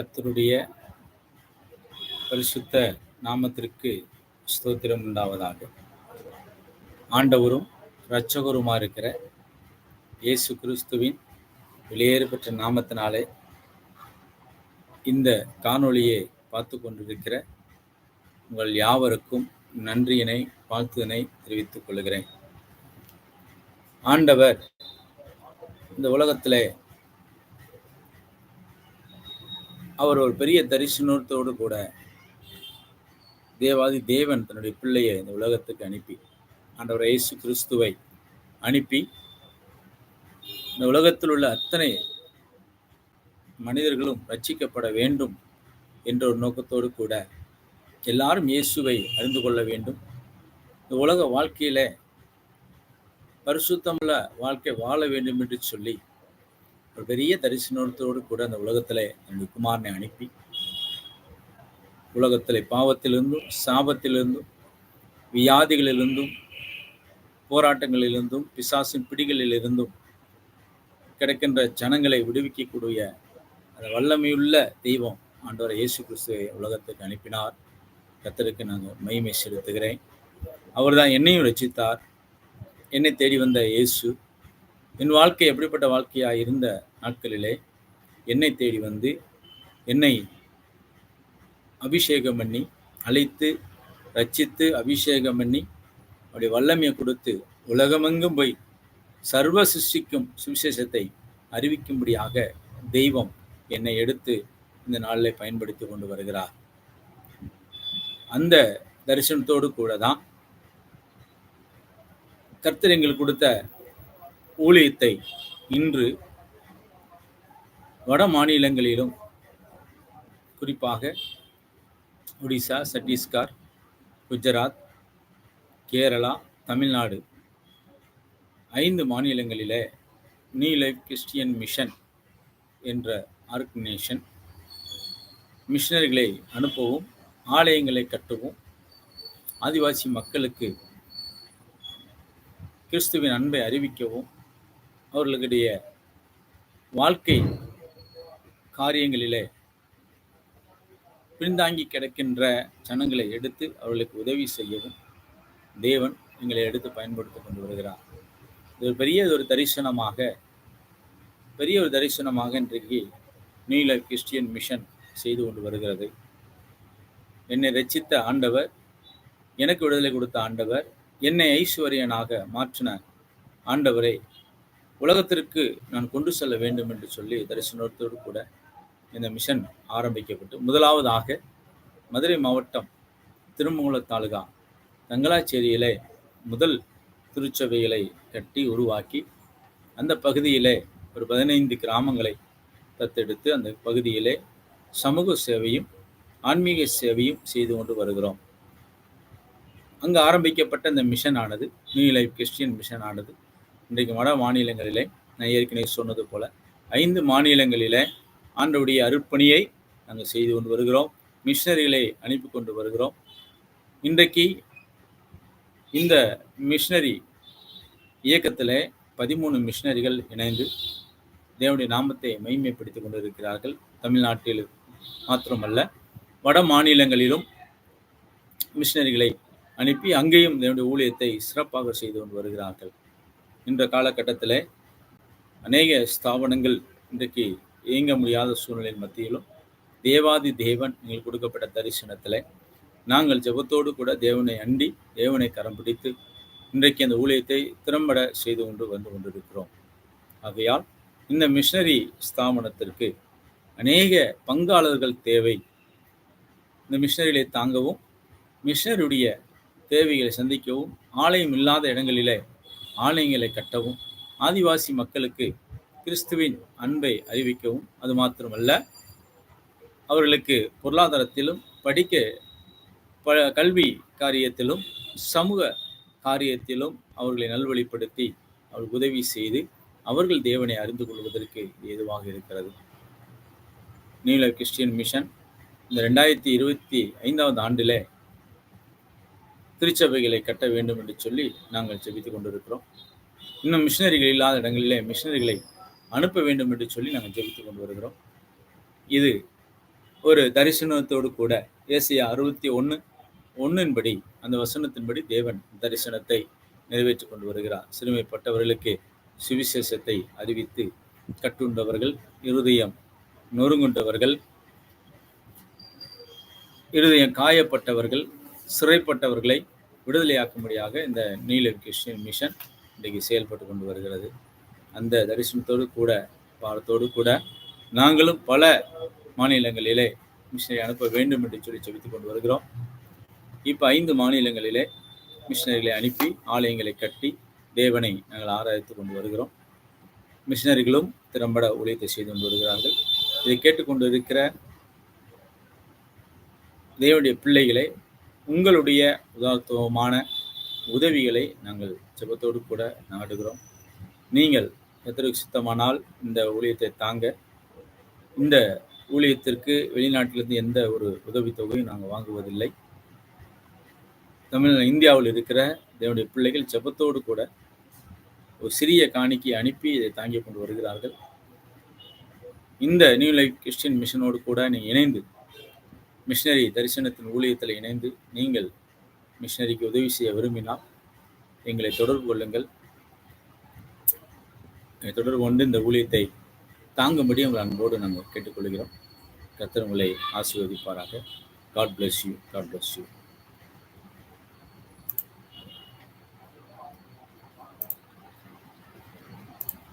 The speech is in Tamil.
கர்த்தருடைய பரிசுத்த நாமத்திற்கு ஸ்தோத்திரம் உண்டாவதாக. ஆண்டவரும் இரட்சகருமா இருக்கிற இயேசு கிறிஸ்துவின் வெளியேறு பெற்ற நாமத்தினாலே இந்த காணொளியை பார்த்து கொண்டிருக்கிற உங்கள் யாவருக்கும் நன்றியினை வாழ்த்துதனை தெரிவித்துக் கொள்கிறேன். ஆண்டவர் இந்த உலகத்திலே அவர் ஒரு பெரிய தரிசனத்தோடு கூட தேவாதி தேவன் தன்னுடைய பிள்ளையை இந்த உலகத்துக்கு அனுப்பி ஆண்டவர் இயேசு கிறிஸ்துவை அனுப்பி இந்த உலகத்தில் உள்ள அத்தனை மனிதர்களும் ரட்சிக்கப்பட வேண்டும் என்ற ஒரு நோக்கத்தோடு கூட எல்லாரும் இயேசுவை அறிந்து கொள்ள வேண்டும். இந்த உலக வாழ்க்கையில் பரிசுத்தமுள்ள வாழ்க்கை வாழ வேண்டும் என்று சொல்லி ஒரு பெரிய தரிசனத்தோடு கூட அந்த உலகத்தில் என்னுடைய குமாரனை அனுப்பி உலகத்தில் பாவத்திலிருந்தும் சாபத்திலிருந்தும் வியாதிகளிலிருந்தும் போராட்டங்களிலிருந்தும் பிசாசின் பிடிகளிலிருந்தும் கிடைக்கின்ற ஜனங்களை விடுவிக்கக்கூடிய அந்த வல்லமையுள்ள தெய்வம் ஆண்டவர் இயேசு கிறிஸ்துவை உலகத்துக்கு அனுப்பினார். கத்தருக்கு நாங்கள் மகிமை செலுத்துகிறேன். அவர் தான் என்னையும் ரசித்தார் என்னை தேடி வந்த இயேசு என் வாழ்க்கை எப்படிப்பட்ட வாழ்க்கையாக இருந்த நாட்களிலே என்னை தேடி வந்து என்னை அபிஷேகம் பண்ணி அழைத்து ரச்சித்து அபிஷேகம் பண்ணி அவருடைய வல்லமையை கொடுத்து உலகமெங்கும் போய் சர்வ சிருஷ்டிக்கும் சுவிசேஷத்தை அறிவிக்கும்படியாக தெய்வம் என்னை எடுத்து இந்த நாளில் பயன்படுத்தி கொண்டு வருகிறார். அந்த தரிசனத்தோடு கூட தான் கர்த்தர் எங்களுக்கு கொடுத்த ஊழியத்தை இன்று வட மாநிலங்களிலும் குறிப்பாக ஒடிசா சத்தீஸ்கர் குஜராத் கேரளா தமிழ்நாடு ஐந்து மாநிலங்களில் நியூ லைஃப் கிறிஸ்டியன் மிஷன் என்ற ஆர்கனைசேஷன் மிஷனரிகளை அனுப்பவும் ஆலயங்களை கட்டவும் ஆதிவாசி மக்களுக்கு கிறிஸ்துவின் அன்பை அறிவிக்கவும் அவர்களுடைய வாழ்க்கை காரியங்களிலே பின்தாங்கி கிடக்கின்ற ஜனங்களை எடுத்து அவர்களுக்கு உதவி செய்யவும் தேவன் எங்களை எடுத்து பயன்படுத்தி கொண்டு வருகிறார். இது ஒரு பெரிய ஒரு தரிசனமாக பெரிய ஒரு தரிசனமாக இன்றைக்கு நீல கிறிஸ்டியன் மிஷன் செய்து கொண்டு வருகிறது. என்னை ரச்சித்த ஆண்டவர் எனக்கு விடுதலை கொடுத்த ஆண்டவர் என்னை ஐஸ்வர்யனாக மாற்றின ஆண்டவரை உலகத்திற்கு நான் கொண்டு செல்ல வேண்டும் என்று சொல்லி தரிசனத்தோடு கூட இந்த மிஷன் ஆரம்பிக்கப்பட்டு முதலாவதாக மதுரை மாவட்டம் திருமங்கல தாலுகா தங்களாச்சேரியிலே முதல் திருச்சபைகளை கட்டி உருவாக்கி அந்த பகுதியிலே ஒரு பதினைந்து கிராமங்களை தத்தெடுத்து அந்த பகுதியிலே சமூக சேவையும் ஆன்மீக சேவையும் செய்து கொண்டு வருகிறோம். அங்கு ஆரம்பிக்கப்பட்ட இந்த மிஷன் ஆனது நியூ லைஃப் கிறிஸ்டியன் மிஷன் ஆனது இன்றைக்கு வட மாநிலங்களிலே நான் ஏற்கனவே சொன்னது போல ஐந்து மாநிலங்களிலே ஆண்டவுடைய அருட்பணியை நாங்கள் செய்து கொண்டு வருகிறோம் மிஷினரிகளை அனுப்பி கொண்டு வருகிறோம். இன்றைக்கு இந்த மிஷினரி இயக்கத்தில் பதிமூணு மிஷினரிகள் இணைந்து தேவனுடைய நாமத்தை மைமைப்படுத்தி கொண்டு இருக்கிறார்கள் தமிழ்நாட்டில் மாத்திரமல்ல வட மாநிலங்களிலும் மிஷினரிகளை அனுப்பி அங்கேயும் தேவனுடைய ஊழியத்தை சிறப்பாக செய்து கொண்டு வருகிறார்கள். இந்த காலகட்டத்தில் அநேக ஸ்தாபனங்கள் இன்றைக்கு இயங்க முடியாத சூழ்நிலையின் மத்தியிலும் தேவாதி தேவன் எங்களுக்கு கொடுக்கப்பட்ட தரிசனத்தில் நாங்கள் ஜெபத்தோடு கூட தேவனை அண்டி தேவனை கரம் பிடித்து இன்றைக்கு அந்த ஊழியத்தை திறம்பட செய்து கொண்டு வந்து கொண்டிருக்கிறோம். ஆகையால் இந்த மிஷனரி ஸ்தாபனத்திற்கு அநேக பங்காளர்கள் தேவை. இந்த மிஷினரிகளை தாங்கவும் மிஷனருடைய தேவைகளை சந்திக்கவும் ஆலயம் இல்லாத இடங்களிலே ஆலயங்களை கட்டவும் ஆதிவாசி மக்களுக்கு கிறிஸ்துவின் அன்பை அறிவிக்கவும் அது மாத்திரமல்ல அவர்களுக்கு பொருளாதாரத்திலும் படிக்க ப கல்வி காரியத்திலும் சமூக காரியத்திலும் அவர்களை நல்வழிப்படுத்தி அவர்கள் உதவி செய்து அவர்கள் தேவனை அறிந்து கொள்வதற்கு ஏதுவாக இருக்கிறது. நியூல கிறிஸ்டியன் மிஷன் இந்த ரெண்டாயிரத்தி இருபத்தி ஐந்தாவது ஆண்டில் திருச்சபைகளை கட்ட வேண்டும் என்று சொல்லி நாங்கள் ஜெபித்து கொண்டிருக்கிறோம். இன்னும் மிஷினரிகள் இல்லாத இடங்களிலே மிஷினரிகளை அனுப்ப வேண்டும் என்று சொல்லி நாங்கள் ஜெபித்து கொண்டு வருகிறோம். இது ஒரு தரிசனத்தோடு கூட ஏசியா அறுபத்தி ஒன்று ஒன்றின்படி அந்த வசனத்தின்படி தேவன் தரிசனத்தை நிறைவேற்றி கொண்டு வருகிறார். சிறுமைப்பட்டவர்களுக்கு சுவிசேஷத்தை அறிவித்து கட்டுண்டவர்கள் இருதயம் நொறுங்குண்டவர்கள் இருதயம் காயப்பட்டவர்கள் சிறைப்பட்டவர்களை விடுதலையாக்கும்படியாக இந்த நீல கிறிஸ்டியன் மிஷன் இன்றைக்கு செயல்பட்டு கொண்டு வருகிறது. அந்த தரிசனத்தோடு கூட பாடத்தோடு கூட நாங்களும் பல மாநிலங்களிலே மிஷினரி அனுப்ப வேண்டும் என்று சொல்லி செபித்துக் கொண்டு வருகிறோம். இப்போ ஐந்து மாநிலங்களிலே மிஷினரிகளை அனுப்பி ஆலயங்களை கட்டி தேவனை நாங்கள் ஆராய்த்து கொண்டு வருகிறோம். மிஷினரிகளும் திறம்பட ஊழியத்தை செய்து கொண்டு வருகிறார்கள். இதை கேட்டுக்கொண்டு இருக்கிற தேவனுடைய பிள்ளைகளை உங்களுடைய உதாரத்துவமான உதவிகளை நாங்கள் ஜெபத்தோடு கூட நாடுகிறோம். நீங்கள் கத்தருக்கு சித்தமானால் இந்த ஊழியத்தை தாங்க இந்த ஊழியத்திற்கு வெளிநாட்டிலிருந்து எந்த ஒரு உதவித்தொகையும் நாங்கள் வாங்குவதில்லை. தமிழ் இந்தியாவில் இருக்கிற தேவனுடைய பிள்ளைகள் ஜெபத்தோடு கூட ஒரு சிறிய காணிக்கை அனுப்பி இதை தாங்கி கொண்டு வருகிறார்கள். இந்த நியூ லைஃப் கிறிஸ்டின் மிஷனோடு கூட நீங்கள் இணைந்து மிஷினரி தரிசனத்தின் ஊழியத்தில் இணைந்து நீங்கள் மிஷினரிக்கு உதவி செய்ய விரும்பினால் எங்களை தொடர்பு கொள்ளுங்கள். தொடர்பு கொண்டு இந்த ஊழியத்தை தாங்கும்படி உங்கள் அன்போடு நாங்கள் கேட்டுக்கொள்கிறோம். கர்த்தர் உங்களை ஆசீர்வதிப்பாராக. God bless you God bless you